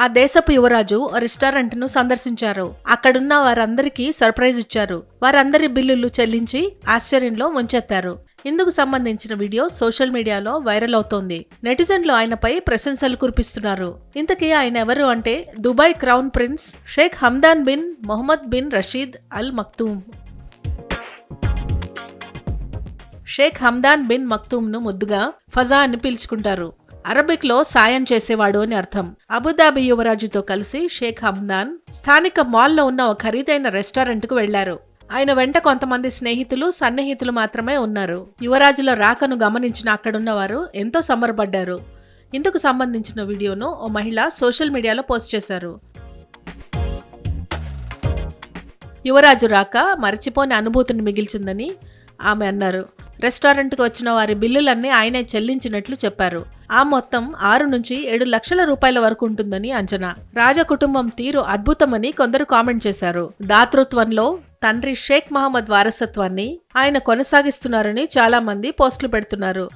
ఆ దేశపు యువరాజు రెస్టారెంట్ను సందర్శించారు. అక్కడున్న వారందరికీ సర్ప్రైజ్ ఇచ్చారు. వారందరి బిల్లులు చెల్లించి ఆశ్చర్యంలో ముంచెత్తారు. ఇందుకు సంబంధించిన వీడియో సోషల్ మీడియాలో వైరల్ అవుతోంది. నెటిజన్లు ఆయనపై ప్రశంసలు కురిపిస్తున్నారు. ఇంతకీ ఆయన ఎవరు అంటే Dubai crown prince Sheikh Hamdan bin Mohammed bin Rashid Al Maktoum. Sheikh Hamdan bin మక్తూమ్ను ముద్దుగా ఫజా అని పిలుచుకుంటారు. అరబిక్లో సాయం చేసేవాడు అని అర్థం. అబుదాబి యువరాజుతో కలిసి షేక్ హమ్దాన్ స్థానిక మాల్లో ఉన్న ఒక ఖరీదైన రెస్టారెంట్కు వెళ్ళారు ఆయన వెంట కొంతమంది స్నేహితులు సన్నిహితులు మాత్రమే ఉన్నారు. యువరాజుల రాకను గమనించిన అక్కడున్న వారు ఎంతో సంబరపడ్డారు. ఇందుకు సంబంధించిన వీడియోను ఓ మహిళ సోషల్ మీడియాలో పోస్ట్ చేశారు. యువరాజు రాక మరచిపోని అనుభూతిని మిగిల్చిందని ఆమె అన్నారు. రెస్టారెంట్కి వచ్చిన వారి బిల్లులన్నీ ఆయనే చెల్లించినట్లు చెప్పారు. ఆ మొత్తం ఆరు నుంచి ఏడు లక్షల రూపాయల వరకు ఉంటుందని అంచనా. రాజా కుటుంబం తీరు అద్భుతమని కొందరు కామెంట్ చేశారు. దాతృత్వంలో తండ్రి షేక్ మహమ్మద్ వారసత్వాన్ని ఆయన కొనసాగిస్తున్నారని చాలా మంది పోస్టులు పెడుతున్నారు.